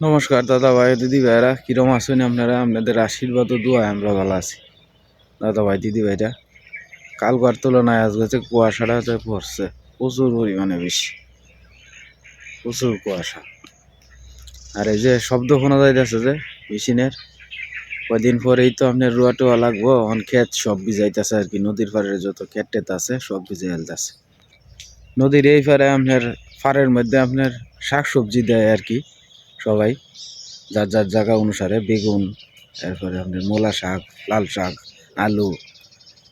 নমস্কার দাদা ভাই দিদি ভাইরা কিরম আছেন আপনারা? আপনাদের আশীর্বাদ ও দোয়ায় আমরা ভালো আছি। দাদা ভাই দিদি ভাইরা কালকার তুলনায় আজ গেছে কুয়াশাটা যে পড়ছে, প্রচুর পরিমাণে বেশি। প্রচুর কুয়াশা। আর এই যে শব্দ শোনা যাইতেছে যে, মেশিনের কদিন পরেই তো আপনার রুয়া টুয়া লাগবো অন ক্ষেত সব ভিজাইতেছে আর কি, নদীর পাড়ের যত ক্ষেত টেত আছে, সব ভিজে ফেলতেছে। নদীর এই পারে আপনার ফাড়ের মধ্যে আপনার শাক সবজি দেয় আর কি। সবাই, যার যার জায়গা অনুসারে বেগুন, এরপরে আপনার মূলা শাক, লাল শাক, আলু,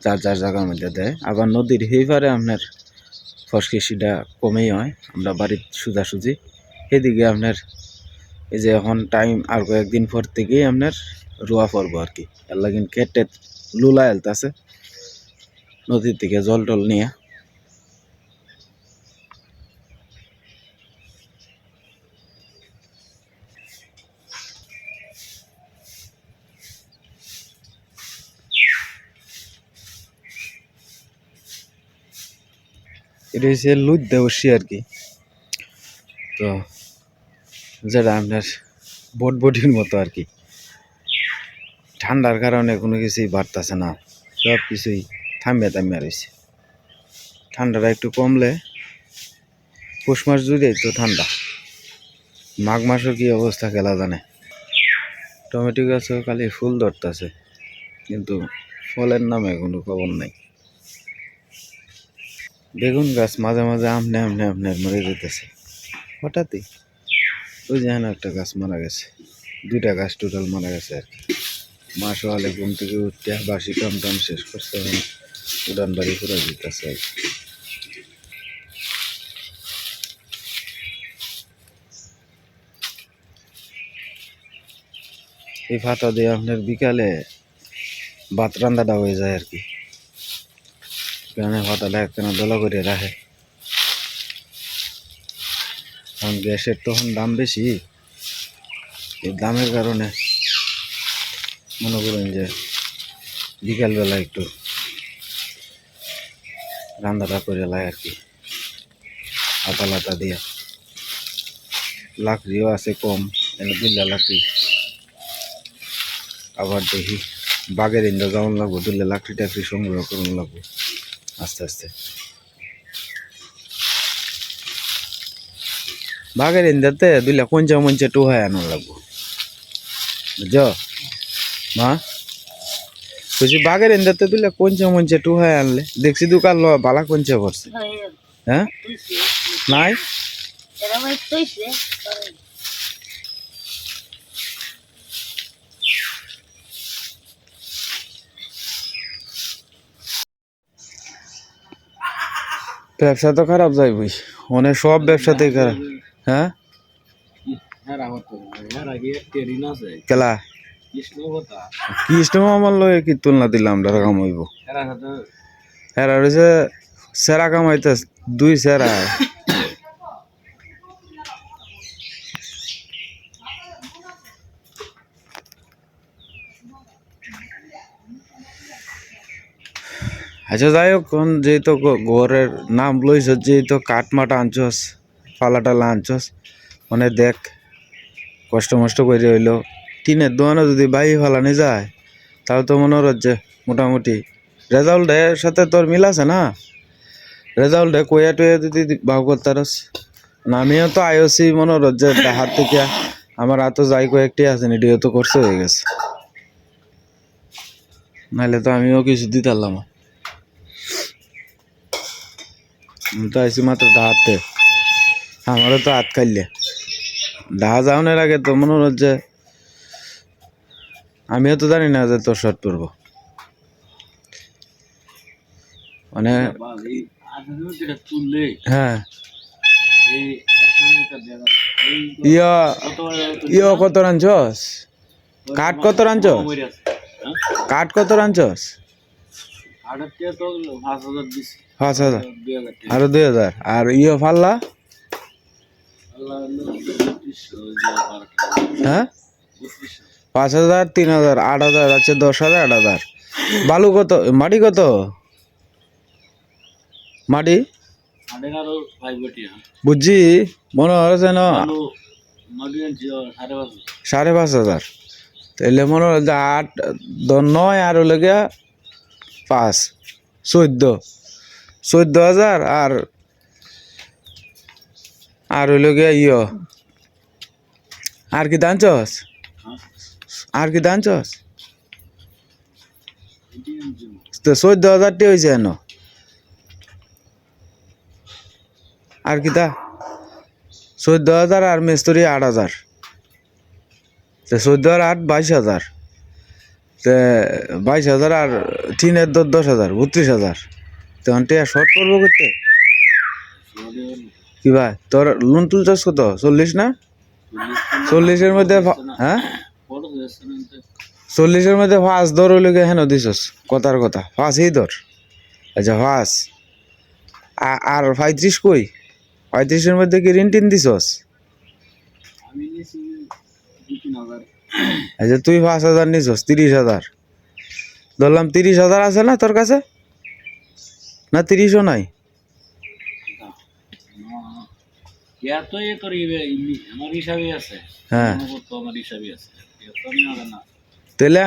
যার যার জায়গার মধ্যে দেয়। আবার নদীর পারে আপনার ফসকিসিটা কমেই হয়, আমরা বাড়ির সোজাসুজি। এদিকে আপনার এই যে এখন টাইম আর কয়েকদিন পর থেকেই আপনার রোয়া পড়ব আর কি। এর লাগিন কেটে লুলা এলতাছে, নদীর থেকে জল টল নিয়ে। এটা হচ্ছে লুদ দেওসি আর কি। তো যেটা আপনার বট বটির মতো আর কি। ঠান্ডার কারণে কোনো কিছুই বাড়তেছে না, সব কিছুই থামিয়ে থামিয়ে রয়েছে। ঠান্ডাটা একটু কমলে পৌষ মাস জুড়েই তো ঠান্ডা। মাঘ মাসও কি অবস্থা খেলা জানে। টমেটো গাছও খালি ফুল ধরতেছে, কিন্তু ফলের নামে কোনো খবর নাই। বেগুন গাছ মাঝে মাঝে আমনে আমনে আমনে মরে যেতেছে। হঠাৎই ওই যে একটা গাছ মারা গেছে। দুইটা গাছ টোটাল মারা গেছে আর কি। মা সকালে ঘুম থেকে উঠতে বাসি কাম টাম শেষ এখন উড়ান বাড়ি করে দিতেছে আর কি। এই ফাতা দিয়ে আপনার বিকালে ভাত রান্নাটা হয়ে যায় আর কি। কেন ফাতাটা একখানা দোলা করে রাখে। কারণ গ্যাসের তখন দাম বেশি। এই দামের কারণে মনে করেন যে বিকালবেলা একটু রান্নাটা করে লাই আর কি। আতা লাতা দিয়া। লাকড়িও আছে কম, এনে দুল্লা লাকড়ি। আবার দেখি বাঘের ইন্দা যেমন লাগবো, দুল্লে লাকড়ি টাকড়ি সংগ্রহ করুন লাগবো। আস্তে আস্তে। বাঘের ইন্দাতে দুইলা কঞ্চা মঞ্চা টুহায় আনার লাগবো। বুঝছ? মা? বলছি বাঘের ইন্দাতে দুইলা কঞ্চা মঞ্চা টুহায় আনলে। দেখছি দোকান ল বালা কঞ্চা ভরছে। হ্যাঁ। নাই? ব্যবসা তো খারাপ যাইবই। অনেক সব ব্যবসাতেই খারাপ। হ্যাঁ? কেলা? কৃষ্ণ আমার লয়ে কি তুলনা দিলাম আমরা কামাইব এরা রয়েছে সেরা কামাইতে দুই সেরা। আচ্ছা যাই হোক, কোন যেহেতু ঘরের নাম লইছ, যেহেতু কাঠ মাটা আনছস ফালা টালা আনছস মানে দেখ, কষ্ট মষ্ট করে হইল। টিনের দোকানে যদি বাই ফালানি যায় তাহলে তো মনে হচ্ছে মোটামুটি রেজাল্টের সাথে তোর মিল আছে না? রেজাল্টে কইয়া টইয়া যদি ভাব করতারস। আমিও তো আইওসি, মনে হচ্ছে হাত থেকে আমার হাতও যাই কয়েকটি আছে এটিও তো করছে হয়ে গেছে। নাহলে তো আমিও কিছু দিতাম তো আইসি মাত্র ডাহাতে আমারও তো হাত খাইলে ডাহা যাওয়ানোর আগে তো মনে হচ্ছে আমিও তো জানি না যে তোর শর্ট পড়ব মানে হ্যাঁ। কত রাঞ্চস কাঠ কত রাঞ্চস কাঠ কত রাঞ্চস পাঁচ হাজার আরও দুই হাজার? আর ইয়ে ফাল্লা হ্যাঁ? পাঁচ হাজার তিন হাজার আট হাজার আছে দশ হাজার আট হাজার। বালু কত? মাটি কত? মাটি? বুঝছি মনে হচ্ছে না সাড়ে পাঁচ হাজার। তাহলে মনে হয় আট নয় আর হলে গিয়া পাঁচ, চোদ্দ। চোদ্দ হাজার আর আর হইল গিয়া ইয়। আর কি দান চস আর কি দান চস তো চোদ্দ হাজারটি হয়েছে এন। আর কি তা? চোদ্দ হাজার আর মিস্ত্রি আট হাজার। তো চোদ্দ আর আট, বাইশ হাজার। বাইশ হাজার আর তিনের দশ দশ হাজার, বত্রিশ হাজার। তখন টিয়া শর্ট পড়ব করতে। কি ভাই, তোর লোন তুলছস কত? চল্লিশ না? চল্লিশের মধ্যে হ্যাঁ? চল্লিশের মধ্যে ফাঁস দর হইলে হেন দিছস, কথার কথা। ফাঁসই দর। আচ্ছা ফাঁস। আর পঁয়ত্রিশ কই? পঁয়ত্রিশের মধ্যে কি ঋণ টিন দিছস? আচ্ছা তুই পাঁচ হাজার নিছস তিরিশ হাজার। ধরলাম তিরিশ হাজার আছে না তোর কাছে? না তিরিশও নাই? আছে। হ্যাঁ। তাহলে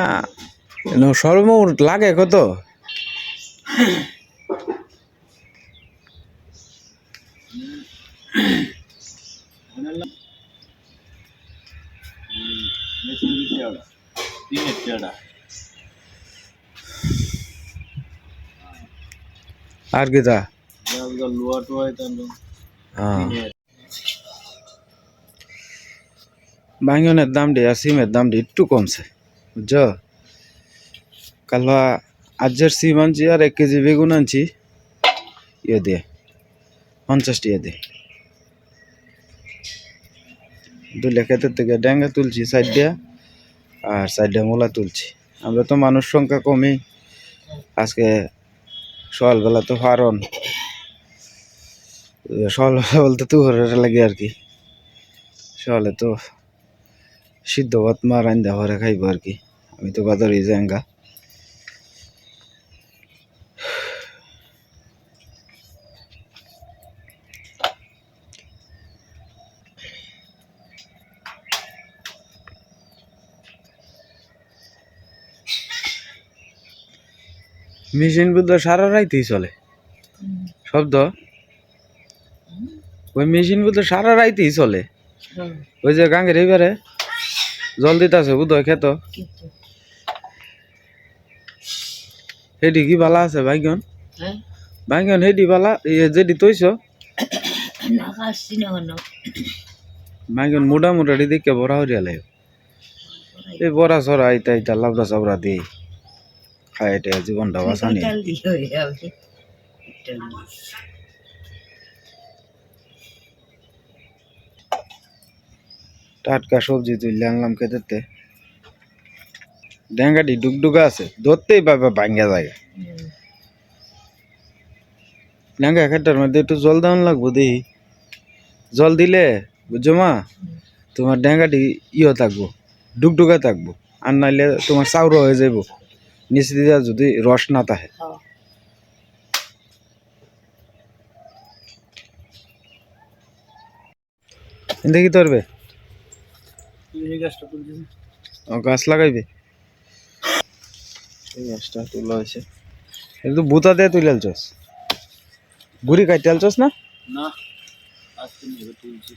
সর্বমোট লাগে কত? মেশিন টাকা আর কি তা? আজকাল লোয়া টোয়া হ্যাঁ। বাঙ্গনের আর সিমের দামটি একটু কমছে বুঝছ? কালবা আজের সিম আনছি আর এক কেজি বেগুন আনছি ইয়ে দিয়ে পঞ্চাশ টাকা দিয়ে দুলে খেতের থেকে ড্যাঙ্গা তুলছি সাইড দিয়া আর সাইড দিয়ে মূলা তুলছি। আমরা তো মানুষ সংখ্যা কমই। আজকে সকালবেলা তো ফারন। সকালবেলা বলতে তো ঘরের লাগে আর কি। সকালে তো সিদ্ধ ভাত মা রান্দা ঘরে খাইব আর কি। আমি তো বাজারে জাঙ্গা মেশিন বুদ্ধ সারা রাইতেই চলে। শব্দ? ওই মেশিন বুদ্ধ সারা রাইতেই চলে। ওই যে গাঙ্গের এইবারে জল দিতেছে বুধ খেত। হেডি কি বালা আছে বাইগন? হ্যাঁ। বাইগন হেডি বালা? ইয়ে যেডি তৈছ? না আসছি না কেন বাইগন মোটা মোটা দেখে বড়া হরিয়া লাগে এই বড়া সরা আইতা আইতা লাবড়া চাবড়া দিই জীবনটা বাঁচানি যাবে। টাটকা সবজি তুললে আনলাম খেতে ড্যাঙ্গাটি ডুগডুগা আছে ধরতেই পাবে ভাঙ্গা জায়গা। হুম। ড্যাঙ্গা খেটার মধ্যে একটু জল দেওয়ান লাগবো দেখি। জল দিলে বুঝছ মা? তোমার ড্যাঙ্গাটি ইয়ে থাকব ডুগডুগা থাকব। আর নাইলে তোমার চাউরো হয়ে যাইব। নিচে দিয়ে যদি রস না থাকে হ্যাঁ। দেখি তোরবে এই গাছটা তুলছি ও গাছ লাগাইবে এই গাছটা তোলা হয়েছে কিন্তু বুতা দিয়ে তুলে আলছস গুড়ি কাটতে আলছস না না আজকে নেবে তুলছি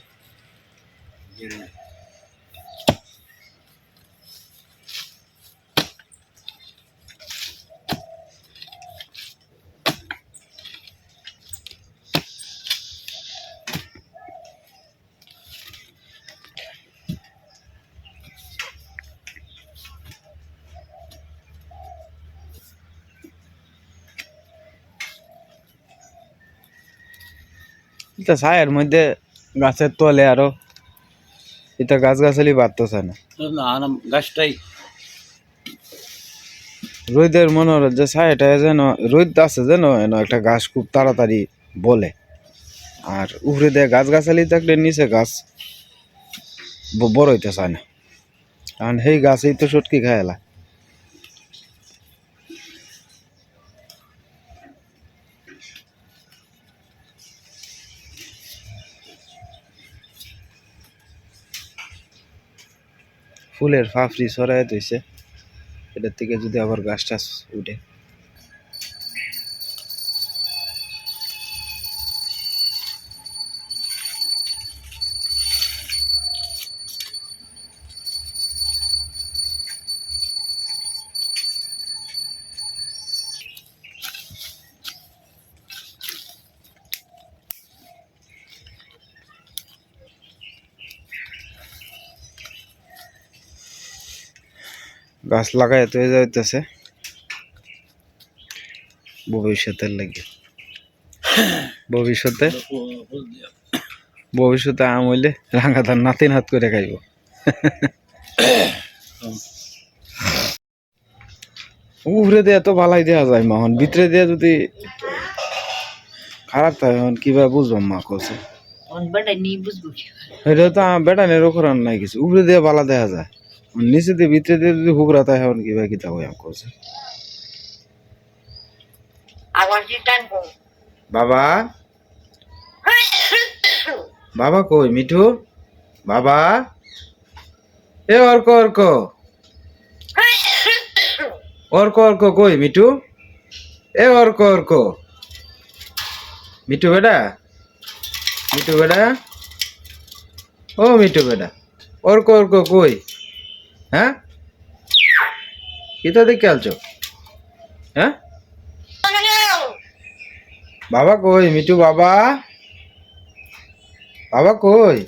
এটা ছায়ের মধ্যে গাছের তলে আরও এটা গাছ গাছালি বাড়তেছে না। গাছটাই। রোদের মনে হলো যে ছায়াটা যেন রোদ আছে যেন এন একটা গাছ খুব তাড়াতাড়ি বলে। আর উপরে দিয়ে গাছ গাছালি থাকলে নিচে গাছ বড় হইতে চায় না। কারণ সেই গাছেই তো সটকি খায় ফুলের ফাফরি ছড়াই দিয়েছে এটার থেকে যদি আবার গাছ টাছ উঠে। গাছ লাগাই তো যাইতেছে। ভবিষ্যতের লাগে। ভবিষ্যতে? ভবিষ্যতে আম হইলে রাঙা ধান নাতিন হাত করে খাইব। উপরে দিয়ে তো ভালাই দেওয়া যায় মাহন। ভিতরে দিয়ে যদি খারাপ থাকে এখন কীভাবে বুঝব মা কছে বেটা নিয়ে বুঝব এটা তো বেটা নেরো করার নাই কিছু। উপরে দিয়ে বালা দেখা যায়। নিচে দিয়ে ভিতরে দিয়ে যদি কীভাবে কিতা হয় আম কছে আবার যে টান কম বাবা? বাবা কই মিঠু? বাবা? এ অর্ক অর্ক। অর্ক অর্ক কই মিঠু? এ অর্ক অর্ক। মিঠু বেটা? মিঠু বেটা? ও মিঠু বেটা। অর্ক অর্ক কই? হ্যাঁ? কিতা দেখে আলছো। হ্যাঁ? বাবা কই? মিঠু বাবা? বাবা কই?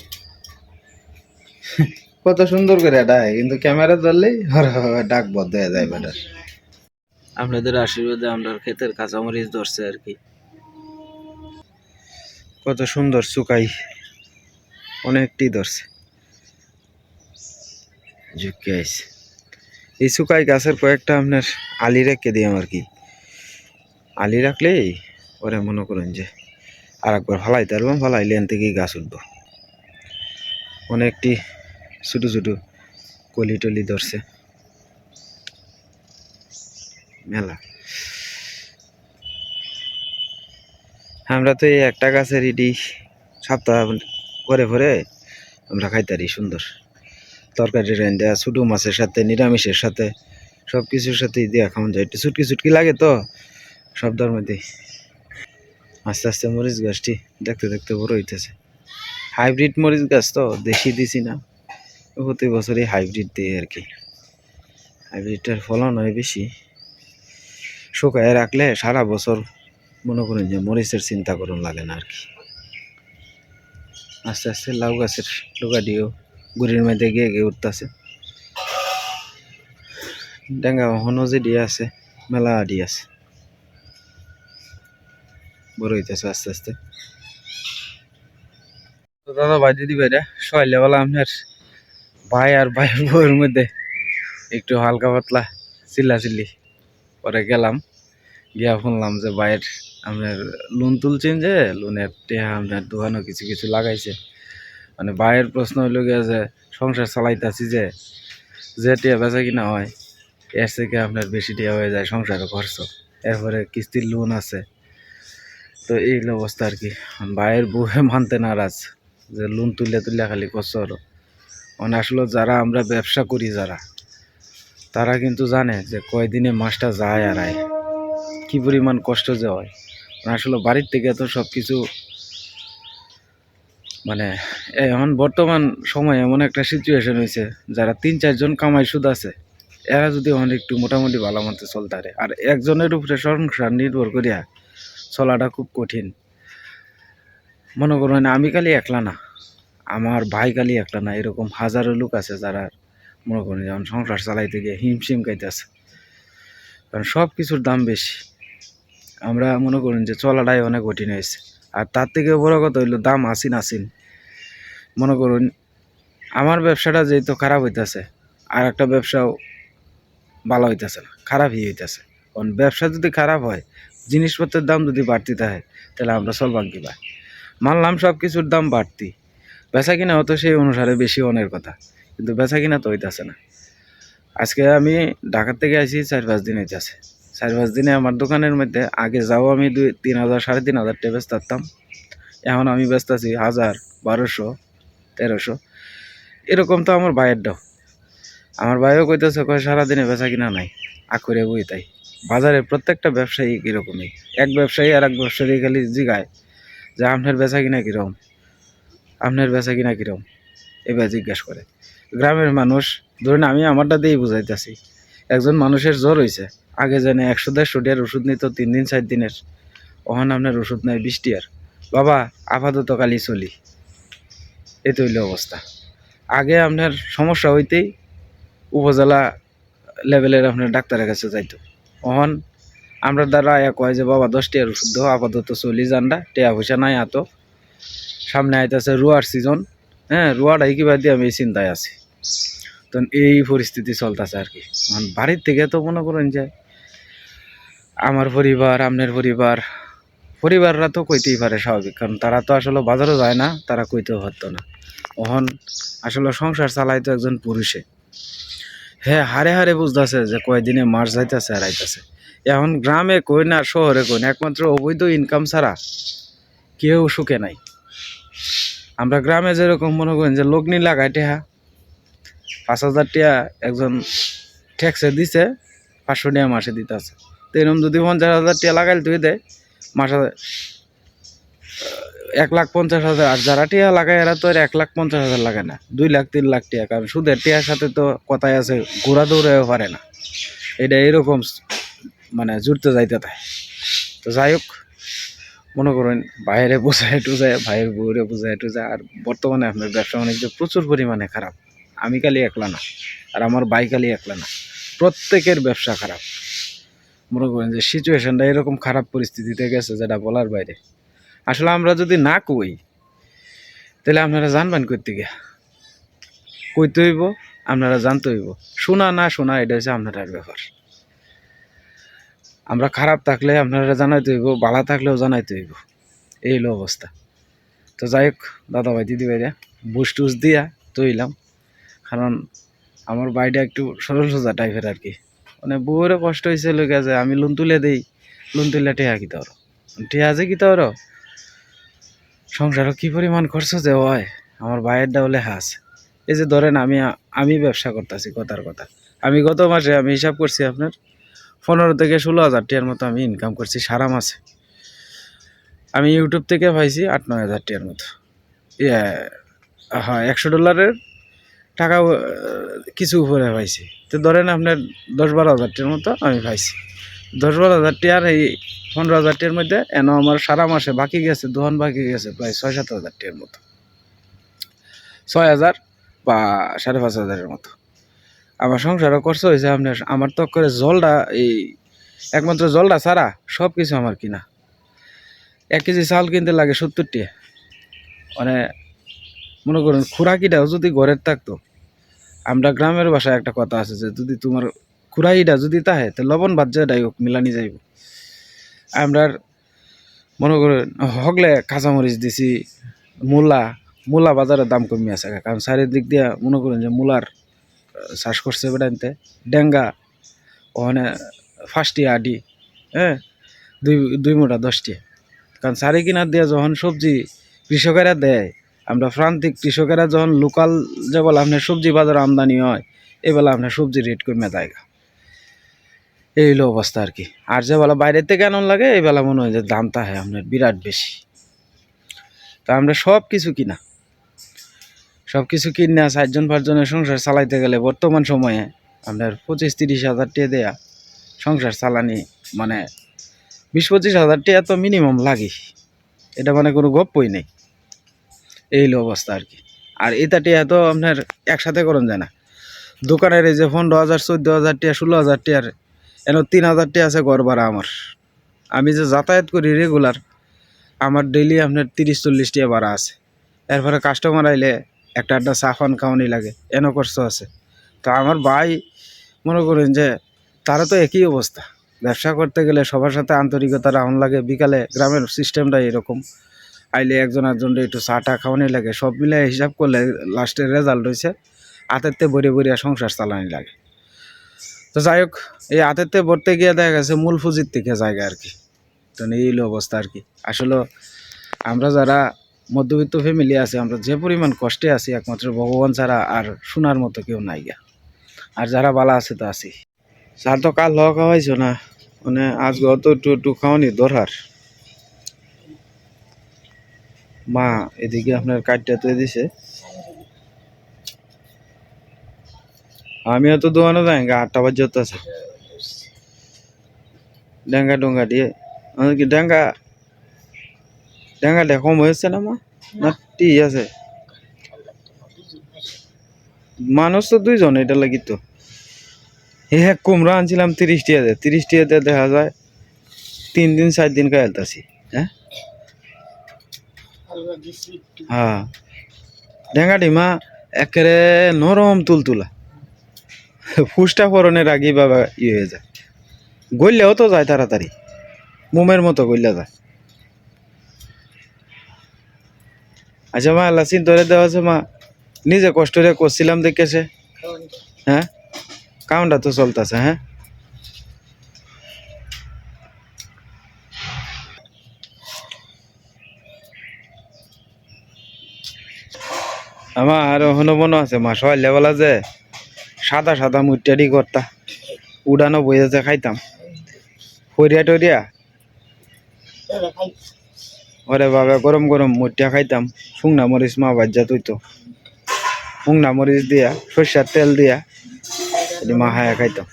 কত সুন্দর করে ডাক কিন্তু ক্যামেরা ধরলেই ডাক বদ্ধ হয়ে যায় বেটার আপনাদের আশীর্বাদে আমরা ক্ষেতের কাঁচামরিচ ধরছে আর কি। কত সুন্দর চুকাই অনেকটি ধরছে। ঝুঁকি আইছে এই শুকাই গাছের কয়েকটা আপনার আলি রেখে দিই আর কি? আলি রাখলেই পরে মনে করেন যে আর একবার ফালাইতে পারবাম ফালাইলে এন থেকেই গাছ উঠবো। অনেকটি ছোটো ছোটো কলি টলি ধরছে। মেলা। আমরা তো এই একটা গাছের ইডি সপ্তাহ পরে ভরে আমরা খাইতারি সুন্দর। তরকারি রান্দা ছোটো মাছের সাথে, নিরামিষের সাথে সব কিছুর সাথেই দিয়া খাওয়া যায়। একটু চুটকি চুটকি লাগে তো, সব মধ্যে আস্তে আস্তে মরিচ গাছটি দেখতে দেখতে বড় হইতেছে। হাইব্রিড মরিচ গাছ তো, দেশি দিছি না। প্রতি বছরই হাইব্রিড দিই আর কি। হাইব্রিডটার ফলন হয় বেশি। শুকায় রাখলে সারা বছর মনে করেন যে মরিচের চিন্তা করুন লাগে না আর কি। আস্তে আস্তে লাউ গাছের ডোকাটিও গুড়ির মধ্যে গিয়ে গিয়ে উঠতেছে। ডেঙ্গা হনো যে দিয়ে আছে, মেলা দিয়ে আছে। বড় হইতেছে আস্তে আস্তে। দাদা, ভাই দিদি ভাইরা সকালবেলা আপনার ভাই আর ভাইয়ের বউয়ের মধ্যে একটু হালকা পাতলা চিল্লা চিল্লি পরে গেলাম। গিয়া শুনলাম যে ভাইয়ের আপনার লোন তুলছেন যে, লোনের টেহা আপনার দোকানও কিছু কিছু লাগাইছে। মানে ভাইয়ের প্রশ্ন হইল গিয়া যে, সংসার চালাইতাছি যে যে টিয়া বেচা কিনা হয়, এর থেকে আপনার বেশি টিয়া হয়ে যায় সংসারে খরচ। এরপরে কিস্তির লোন আছে। তো এই অবস্থা আর কি। ভাইয়ের বউয়ে মানতে নারাজ, যে লোন তুলে তুলে খালি হলো। মানে আসলে যারা আমরা ব্যবসা করি যারা, তারা কিন্তু জানে যে কয়দিনে মাসটা যায় আর আয়। কি পরিমাণ কষ্ট যে হয়। মানে আসলে বাড়ির থেকে তো সব কিছু মানে এখন বর্তমান সময়ে এমন একটা সিচুয়েশন হয়েছে যারা তিন চারজন কামাই সুদ আছে, এরা যদি এখন একটু মোটামুটি ভালো মতো চলতে পারে। আর একজনের উপরে সংসার নির্ভর করিয়া চলাটা খুব কঠিন। মনে করুন, আমি খালি একলা না, আমার ভাই খালি একলা না, এরকম হাজারো লোক আছে যারা মনে করেন যেমন সংসার চালাইতে গিয়ে হিমশিম খাইতেছে। কারণ সব কিছুর দাম বেশি। আমরা মনে করেন যে চলাটাই অনেক কঠিন হয়েছে। আর তার থেকে বড় কথা হইল দাম আসিন আসিন মনে করুন, আমার ব্যবসাটা যেহেতু খারাপ হইতেছে, আর একটা ব্যবসাও ভালো হইতেছে না, খারাপই হইতেছে। কারণ ব্যবসা যদি খারাপ হয়, জিনিসপত্রের দাম যদি বাড়তি থাকে, তাহলে আমরা চলবাম কিবা মানলাম সব কিছুর দাম বাড়তি। বেচা কিনা হতো সেই অনুসারে বেশি অনের কথা, কিন্তু বেচা কিনা তো হইতেছে না। আজকে আমি ঢাকার থেকে আসি চার পাঁচ দিন হইতেছে। চার পাঁচ দিনে আমার দোকানের মধ্যে, আগে যাও আমি দুই, তিন হাজার, সাড়ে তিন হাজার টাকা থাকতাম। এখন আমি ব্যস্ত আছি হাজার, বারোশো, তেরোশো। এরকম তো আমার ভাইয়েরটাও আমার ভাইও কইতেছে, কয় সারাদিনে বেচা কিনা নাই। আখরে বই তাই। বাজারের প্রত্যেকটা ব্যবসায়ী এরকমই। এক ব্যবসায়ী আর এক ব্যবসায়ী খালি জিগায় যে আপনার বেচা কিনা কীরকম আপনার বেচা কিনা কীরকম এবার জিজ্ঞেস করে। গ্রামের মানুষ, ধরুন আমি আমারটা দিয়েই বুঝাইতেছি। একজন মানুষের জ্বর হয়েছে আগে জানে একশো দেড়শো টিয়ার ওষুধ নিত, তিন দিন, চার দিনের। ওখান আপনার ওষুধ নেয় বিশ টিয়ার বাবা, আপাতত কালি চলি। এই তো হইল অবস্থা। আগে আপনার সমস্যা হইতেই উপজেলা লেভেলের আপনার ডাক্তারের কাছে যাইতো। ওহন, আমরা দ্বারা এক কয় যে, বাবা, দশ টিয়ার ওষুধ দাও, আপাতত চলি, জানডা। টিয়া পয়সা নাই এত সামনে আইতেছে রুয়ার সিজন হ্যাঁ রুয়াটাই কিবা দিয়ে আমি চিন্তায় আছি। তো এই পরিস্থিতি চলতেছে আর কি। বাড়ির থেকে তো মনে করেন যে আমার পরিবার আপনার পরিবার, পরিবাররা তো কইতেই পারে স্বাভাবিক, কারণ তারা তো আসলে বাজারও যায় না, তারা কইতেও পারতো না। ওহন আসলে সংসার চালাইতো একজন পুরুষে। হ্যাঁ হারে হারে বুঝতেছে যে কয়দিনে মাস যাইতেছে আর আইতেছে। এখন গ্রামে কই না শহরে কই না, একমাত্র অবৈধ ইনকাম ছাড়া কেউ সুখে নাই। আমরা গ্রামে যেরকম মনে করেন যে লগ্নি লাগাই টেহা পাঁচ হাজার টিয়া একজন ট্যাক্সে দিছে, পাঁচশো টাকা মাসে দিতে আছে তো এরকম যদি পঞ্চাশ হাজার টিয়া লাগাইলে, তুই দেয় মাসে এক লাখ পঞ্চাশ হাজার। আর যারা টিয়া লাগায়, এরা তো আর এক লাখ পঞ্চাশ হাজার লাগে না। দুই লাখ, তিন লাখ টিয়া। কারণ সুদের টিয়ার সাথে তো কথায় আছে ঘোরা দৌড়েও পারে না। এটা এরকম মানে জুড়তে যাইতে থাকে তো যাই হোক, মনে করেন বাইরে বোঝায় টুজায় ভাইয়ের বউরে বোঝায় টুজায় আর বর্তমানে আপনার ব্যবসা বাণিজ্য প্রচুর পরিমাণে খারাপ। আমি খালি একলা না, আর আমার ভাই খালি একলা না। প্রত্যেকের ব্যবসা খারাপ। মনে করেন যে সিচুয়েশনটা এরকম খারাপ পরিস্থিতিতে গেছে যেটা বলার বাইরে। আসলে আমরা যদি না কই, তাহলে আপনারা জানবেন করতে গিয়া। কইতে হইব, আপনারা জানতে হইব। শোনা না শোনা, এটা হচ্ছে আপনার ব্যাপার। আমরা খারাপ থাকলে আপনারা জানাইতে হইব বালা থাকলেও জানাইতে হইব। এই হলো অবস্থা। তো যাই হোক দাদা ভাই দিদি ভাইরা বুস টুস দিয়া তৈলাম। কারণ আমার বাড়িটা একটু সরল সোজা টাইপের আর কি। মানে বউয়েরও কষ্ট হয়েছে লোক যে আমি লোন তুলে দিই, লোন তুলে টেহা কিতে পারো টেহা যে কিতে পারো সংসারও কি পরিমাণ খরচ যে হয়? আমার ভাইয়েরটা হলে হাস। এই যে ধরেন আমি আমি ব্যবসা করতেছি কথার কথা। আমি গত মাসে আমি হিসাব করছি আপনার, পনেরো থেকে ষোলো হাজার টাকার মতো আমি ইনকাম করছি সারা মাসে। আমি ইউটিউব থেকে পাইছি আট নয় হাজার টাকার মতো। হ্যাঁ একশো ডলারের টাকা কিছু উপরে পাইছি। তো ধরেন আপনার দশ বারো হাজারটির মতো আমি পাইছি। দশ বারো হাজারটি আর এই পনেরো হাজারটির মধ্যে এন আমার সারা মাসে বাকি গেছে দোকান বাকি গেছে, প্রায় ছয় সাত হাজারটির মতো। ছয় হাজার বা সাড়ে পাঁচ হাজারের মতো। আমার সংসারও খরচ হয়েছে, আপনার আমার তো করে জলটা এই একমাত্র জলটা ছাড়া সব কিছু আমার কিনা। এক কেজি চাল কিনতে লাগে সত্তরটি। মানে মনে করুন, খুরাকিটাও যদি ঘরের থাকতো আমরা গ্রামের ভাষায় একটা কথা আছে যে, যদি তোমার খুরাইটা যদি তাহে, তো লবণ ভাত যায় হোক, মিলানি যাইব। আমরা মনে করেন, হগলে কাঁচামরিচ দিছি, মূলা মূলা বাজারের দাম কমে আছে কারণ চারিদিক দিয়া মনে করেন যে মূলার চাষ করছে বেড়াইতে ডেঙ্গা, ওখানে ফার্স্টি আডি হ্যাঁ? দুই দুই মোটা দশটি। কারণ চারি কিনার দিয়ে যখন সবজি কৃষকেরা দেয় আমরা প্রান্তিক কৃষকেরা যখন লোকাল যে বলে আপনার সবজি বাজার আমদানি হয় এই বেলা আপনার সবজি রেট কমে যায় এই হলো অবস্থা আর কি। আর যে বেলা বাইরের থেকে আনন্দ লাগে এই বেলা মনে হয় যে দামটা হয় আপনার বিরাট বেশি। তা আমরা সব কিছু কিনা, সব কিছু কিনা, চারজন পাঁচজনের সংসার চালাইতে গেলে বর্তমান সময়ে আপনার পঁচিশ তিরিশ হাজার টাকা দেয়া সংসার চালানি মানে বিশ পঁচিশ হাজার টাকা তো মিনিমাম লাগে এটা মানে কোনো গপ্পই নেই। এই হলো অবস্থা আর কি। আর এটা টিয়া তো আপনার একসাথে করুন যায় না। দোকানের এই যে পনেরো হাজার, চোদ্দ হাজার টিয়া, ষোলো হাজার টিয়ার, এন তিন হাজার টিয়া আছে ঘর ভাড়া আমার। আমি যে যাতায়াত করি রেগুলার আমার ডেইলি আপনার তিরিশ, চল্লিশ টিয়া ভাড়া আছে। এরপরে কাস্টমার আইলে একটা একটা চা ফান খাওয়ানি লাগে, এন কষ্ট আছে। তো আমার ভাই মনে করেন যে তারা তো একই অবস্থা। ব্যবসা করতে গেলে সবার সাথে আন্তরিকতা রাউন্ড লাগে, বিকালে গ্রামের সিস্টেমটা এরকম। আইলে একজন একজন একটু চা টা খাওয়ানি লাগে। সব মিলে হিসাব করলে লাস্টের রেজাল্ট হয়েছে হাতেরতে বড়ে বড়িয়া সংসার চালানি লাগে। তো যাই হোক, এই হাতেরতে ভরতে গিয়ে দেখা গেছে মূল ফুজির থেকে জায়গা আর কি। তো এই অবস্থা আর কি। আসলে আমরা যারা মধ্যবিত্ত ফ্যামিলি আছে, আমরা যে পরিমাণ কষ্টে আছি, একমাত্র ভগবান ছাড়া আর শোনার মতো কেউ নাই গা। আর যারা বালা আছে তো আছি। স্যার তো কাল লওয়া খাওয়াইছো না। মানে আজ গত একটু একটু খাওয়ানি দরকার। মা এদিকে আপনার কাঠটা তো দিছে। আমিও তো দোকানে যাই আটটা বাজে আছে ডেঙ্গা ডোঙ্গা দিয়ে, আমাদের কি ডেঙ্গা? ডেঙ্গাটা কম হয়েছে না মা? না টি আছে? মানুষ তো দুইজন, এটা লাগি তো। হ্যাঁ কুমড়া আনছিলাম তিরিশ টিয়াতে তিরিশ টিয়াতে দেখা যায়, তিন দিন, চার দিন খাই আলতাছি হ্যাঁ? হ্যাঁ। ডেঙ্গা ডিমা একেবারে নরম তুলতুলা। ফুসটা ফোরনের আগে বাবা ইয়ে হয়ে যায়। গললেও তো যায় তাড়াতাড়ি। মোমের মতো গল্লা যায়। আচ্ছা মা আল্লাহ ধরে দেওয়া আছে মা। নিজে কষ্ট করে করছিলাম দেখেছে হ্যাঁ? কাউন্টটা তো চলতেছে হ্যাঁ? আমার মনে আছে মা সকালবেলা যে সাদা সাদা মুটিয়ারি করতা। উড়ানো বইয়ে যে খাইতাম। ফরিয়া টরিয়া ওরে বাবা, গরম গরম মুটিয়া খাইতাম। শুকনা মরিচ মা বাজ্যা তুইতো শুকনা মরিচ দিয়া, সর্ষার তেল দিয়া মা হায়া খাইতাম।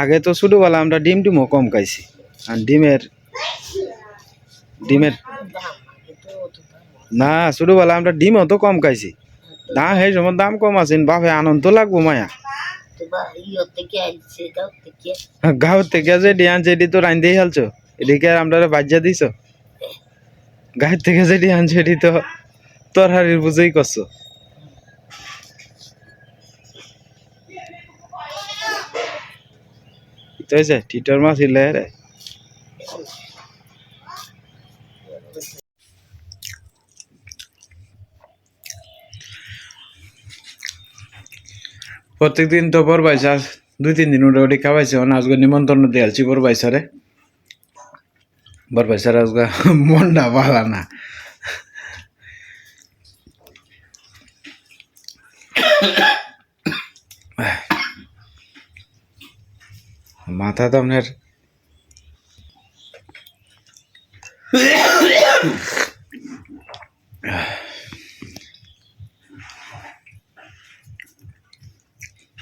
আগে তো ছোটোবেলা আমরা ডিম টিমও কম খাইছি। আর ডিমের ডিমের দাম কিন্তু অত দাম না ছোটোবেলা আমরা ডিম তো কম খাইছি। না সেই সময় দাম কম আছে বাপে আনন্দ লাগবো মায়া। তো থেকে যে ডিয়ান যেটি তো রান্ধেই হালছো এদিকে আর আমরা বাজ্যা দিছ। গাঁৱত থেকে যে ডিয়ান যেটি তো তোর হারির বুঝেই করছ তো টিটার মাছ হিলে রে প্রত্যেকদিন তো বর বাইসা দুই তিন দিন উঠে উঠে খাওয়াইছে মানে আজকে নিমন্ত্রণ দিয়ালছি বর বাইসারে বর বাইসার আজকে মনটা ভালো না মাথা তো আপনার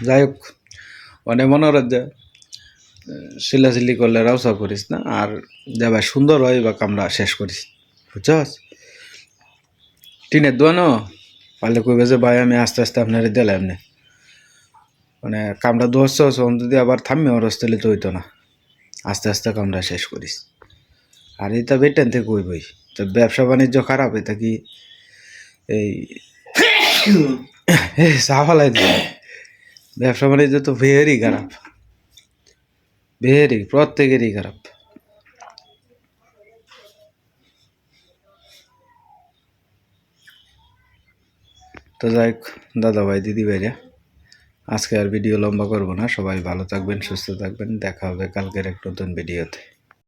যাই হোক, অনেক যে সিলাসিলি করলে রাও রাউসা করিস না, আর যা ভাই সুন্দর হয় বা কামড়া শেষ করিস, বুঝছস? টিনের দোয়ানো, পারলে কইবে যে, ভাই, আমি আস্তে আস্তে আপনার দিলাম এমনি মানে কামড়া দোয়াচ্ছ যদি আবার থামবে ওর হস্তেলে তো হইতো না। আস্তে আস্তে কামড়া শেষ করিস। আর এটা বেটেন থেকে কই কইবই, তো ব্যবসা বাণিজ্য খারাপ, এটা কি এই এই সাফালাই দিয়ে ব্যবসা বাণিজ্য তো ভেরি খারাপ। ভেরি প্রত্যেকেরই খারাপ। তো যাই দাদা ভাই দিদি ভাইরা আজকে আর ভিডিও লম্বা করব না। সবাই ভালো থাকবেন, সুস্থ থাকবেন। দেখা হবে কালকের এক নতুন ভিডিওতে।